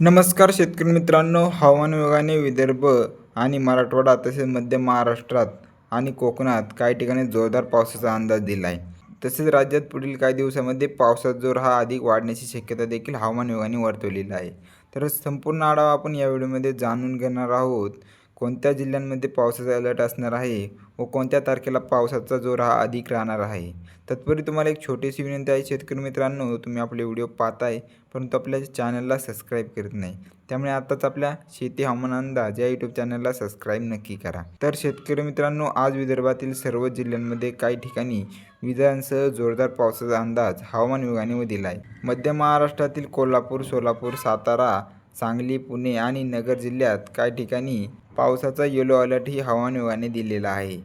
नमस्कार शेतकरी मित्रांनो हवामान विभागाने विदर्भ आणि मराठवाडा तसेच मध्य महाराष्ट्रात आणि कोकणात काही ठिकाणी जोरदार पावसाचा अंदाज दिला आहे तसेच राज्यात पुढील काही दिवसामध्ये पावसाचा जोर हा अधिक वाढण्याची शक्यता देखील हवामान विभागाने वर्तवलेली आहे. तर संपूर्ण आढावा आपण या व्हिडिओमध्ये जाणून घेणार आहोत. कोणत्या जिल्ह्यांमध्ये पावसाचा अलर्ट असणार आहे व कोणत्या तारखेला पावसाचा जोर हा अधिक राहणार आहे? तत्पूर्वी तुम्हाला एक छोटीशी विनंती आहे शेतकरी मित्रांनो तुम्ही आपले व्हिडिओ पाहताय परंतु आपल्या चॅनलला सबस्क्राईब करत नाही. त्यामुळे आत्ताच आपल्या शेती हवामान अंदाज या यूट्यूब चॅनलला सबस्क्राईब नक्की करा. तर शेतकरी मित्रांनो आज विदर्भातील सर्व जिल्ह्यांमध्ये काही ठिकाणी विजांसह जोरदार पावसाचा अंदाज हवामान विभागाने दिला आहे मध्य महाराष्ट्रातील कोल्हापूर सोलापूर सातारा सांगली पुणे आणि नगर जिल्ह्यात काही ठिकाणी पावसाचा येलो अलर्टही हवामान विभागाने दिलेला आहे.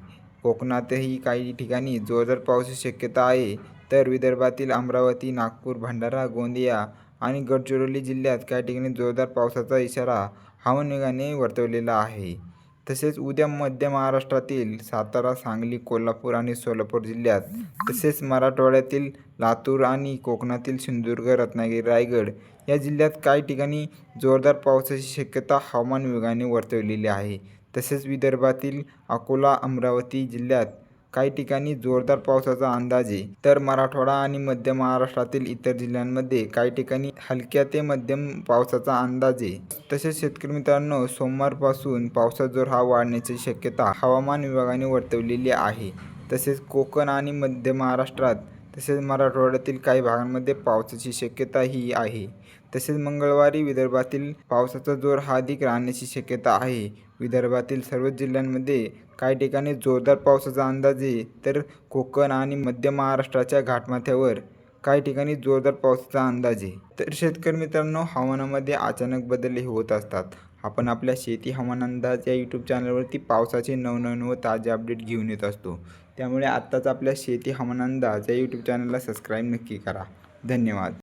कोकणातही काही ठिकाणी जोरदार पावसाची शक्यता आहे. तर विदर्भातील अमरावती नागपूर भंडारा गोंदिया आणि गडचिरोली जिल्ह्यात काही ठिकाणी जोरदार पावसाचा इशारा हवामान विभागाने वर्तवलेला आहे. तसेच उद्या मध्य महाराष्ट्रातील सातारा सांगली कोल्हापूर आणि सोलापूर जिल्ह्यात तसेच मराठवाड्यातील लातूर आणि कोकणातील सिंधुदुर्ग रत्नागिरी रायगड या जिल्ह्यात काही ठिकाणी जोरदार पावसाची शक्यता हवामान विभागाने वर्तवलेली आहे. तसेच विदर्भातील अकोला अमरावती जिल्ह्यात काही ठिकाणी जोरदार पावसाचा अंदाज आहे. तर मराठवाडा आणि मध्य महाराष्ट्रातील इतर जिल्ह्यांमध्ये काही ठिकाणी हलक्या ते मध्यम पावसाचा अंदाज आहे. तसेच शेतकरी मित्रांनो सोमवारपासून पावसाचा जोर हा वाढण्याची शक्यता हवामान विभागाने वर्तवलेली आहे. तसेच कोकण आणि मध्य महाराष्ट्रात तसेच मराठवाड्यातील काही भागांमध्ये पावसाची शक्यता ही आहे. तसेच मंगळवारी विदर्भातील पावसाचा जोर हा अधिक राहण्याची शक्यता आहे. विदर्भातील सर्वच जिल्ह्यांमध्ये काही ठिकाणी जोरदार पावसाचा अंदाज आहे. तर कोकण आणि मध्य महाराष्ट्राच्या घाटमाथ्यावर काही ठिकाणी जोरदार पावसाचा अंदाज आहे. तर शेतकरी मित्रांनो हवामानामध्ये अचानक बदल हे होत असतात. आपण आपल्या शेती हवामान अंदाज या यूट्यूब चॅनलवरती पावसाचे नवनवीन व ताजे अपडेट घेऊन येत असतो. त्यामुळे आत्ताच आपल्या शेती हवामान अंदाज या यूट्यूब चॅनलला सबस्क्राईब नक्की करा. धन्यवाद.